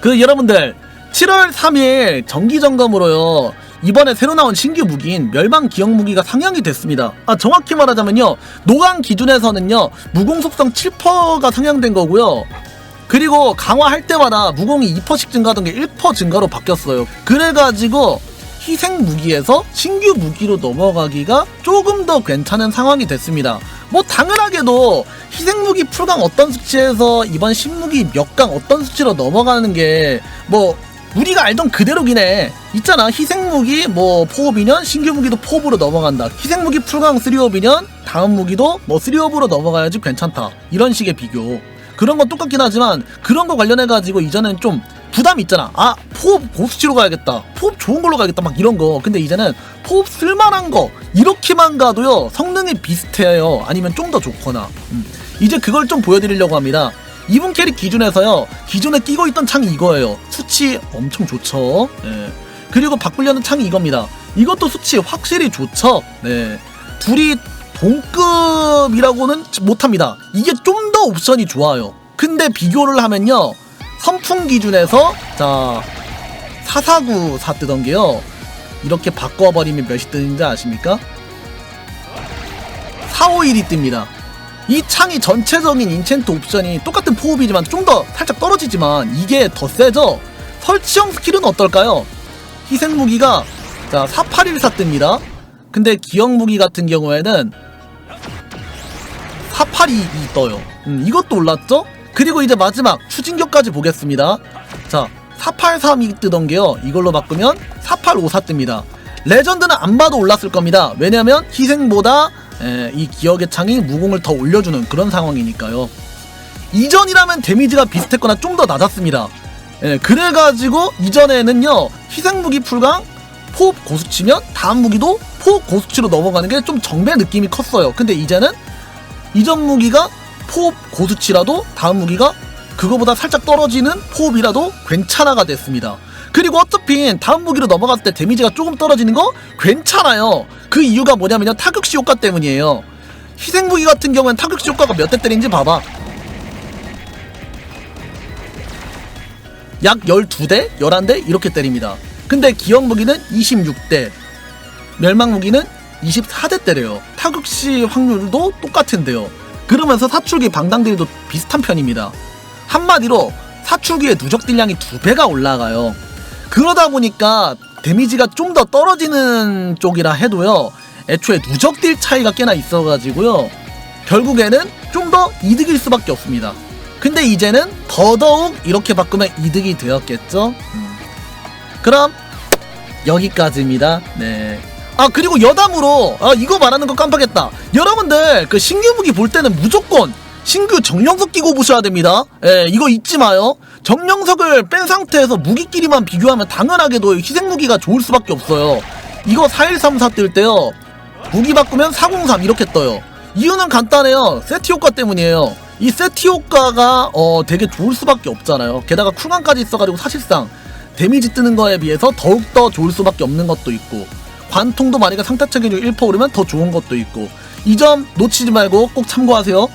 그 여러분들 7월 3일 정기 점검으로요. 이번에 새로 나온 신규 무기인 멸망 기억 무기가 상향이 됐습니다. 아 정확히 말하자면요. 노강 기준에서는요. 무공 속성 7%가 상향된 거고요. 그리고 강화할 때마다 무공이 2%씩 증가하던 게 1% 증가로 바뀌었어요. 그래가지고 희생 무기에서 신규 무기로 넘어가기가 조금 더 괜찮은 상황이 됐습니다. 뭐 당연하게도 희생 무기 풀강 어떤 수치에서 이번 신무기 몇 강 어떤 수치로 넘어가는 게 뭐 우리가 알던 그대로긴 해. 있잖아. 희생 무기 뭐 포업이면 신규 무기도 포업으로 넘어간다. 희생 무기 풀강 3업이면 다음 무기도 뭐 3업으로 넘어가야지 괜찮다. 이런 식의 비교. 그런 건 똑같긴 하지만 그런 거 관련해 가지고 이전엔 좀 부담 있잖아. 아 포업 고수치로 가야겠다. 포업 좋은 걸로 가야겠다. 막 이런 거. 근데 이제는 포업 쓸만한 거 이렇게만 가도요 성 능이 비슷해요. 아니면 좀 더 좋거나. 음. 이제 그걸 좀 보여드리려고 합니다. 이분 캐릭 기준에서요 기존에 끼고 있던 창이 이거예요. 수치 엄청 좋죠. 예. 그리고 바꾸려는 창이 이겁니다. 이것도 수치 확실히 좋죠. 네. 둘이 동급이라고는 못합니다. 이게 좀 더 옵션이 좋아요. 근데 비교를 하면요. 선풍 기준에서 자 449 뜨던 게요. 이렇게 바꿔버리면 몇이 뜨는지 아십니까? 451이 뜹니다. 이 창이 전체적인 인챈트 옵션이 똑같은 포흡이지만 좀 더 살짝 떨어지지만 이게 더 세죠? 설치형 스킬은 어떨까요? 희생 무기가 자 4814 뜹니다. 근데 기억 무기 같은 경우에는 482 떠요. 음, 이것도 올랐죠? 그리고 이제 마지막 추진격까지 보겠습니다. 자, 483이 뜨던 게요. 이걸로 바꾸면 4854 뜹니다. 레전드는 안 봐도 올랐을 겁니다. 왜냐면 희생보다 에, 이 기억의 창이 무공을 더 올려주는 그런 상황이니까요. 이전이라면 데미지가 비슷했거나 좀 더 낮았습니다. 예, 그래가지고 이전에는요 희생 무기 풀강 포흡 고수치면 다음 무기도 포흡 고수치로 넘어가는 게 좀 정배 느낌이 컸어요. 근데 이제는 이전 무기가 포흡 고수치라도 다음 무기가 그거보다 살짝 떨어지는 포흡이라도 괜찮아가 됐습니다. 그리고 어차피 다음 무기로 넘어갔을 때 데미지가 조금 떨어지는 거 괜찮아요. 그 이유가 뭐냐면요 타격시 효과 때문이에요. 희생 무기 같은 경우엔 타격시 효과가 몇 대 때리는지 봐봐. 약 12대, 11대 이렇게 때립니다. 근데 기억 무기는 26대, 멸망 무기는 24대 때려요. 타격시 확률도 똑같은데요. 그러면서 사출기 방당들도 비슷한 편입니다. 한마디로 사출기의 누적 딜량이 두 배가 올라가요. 그러다 보니까 데미지가 좀 더 떨어지는 쪽이라 해도요. 애초에 누적 딜 차이가 꽤나 있어가지고요. 결국에는 좀 더 이득일 수밖에 없습니다. 근데 이제는 더더욱 이렇게 바꾸면 이득이 되었겠죠? 음. 그럼 여기까지입니다. 네. 아 그리고 여담으로 아 이거 말하는 거 깜빡했다. 여러분들 그 신규 무기 볼 때는 무조건 신규 정령석 끼고 보셔야 됩니다. 예, 이거 잊지 마요. 정령석을 뺀 상태에서 무기끼리만 비교하면 당연하게도 희생 무기가 좋을 수밖에 없어요. 이거 4134 뜰 때요. 무기 바꾸면 403 이렇게 떠요. 이유는 간단해요. 세트 효과 때문이에요. 이 세트 효과가 어 되게 좋을 수밖에 없잖아요. 게다가 쿨감까지 있어가지고 사실상 데미지 뜨는 거에 비해서 더욱더 좋을 수밖에 없는 것도 있고 관통도 만약에 상타 체계율 1% 오르면 더 좋은 것도 있고 이 점 놓치지 말고 꼭 참고하세요.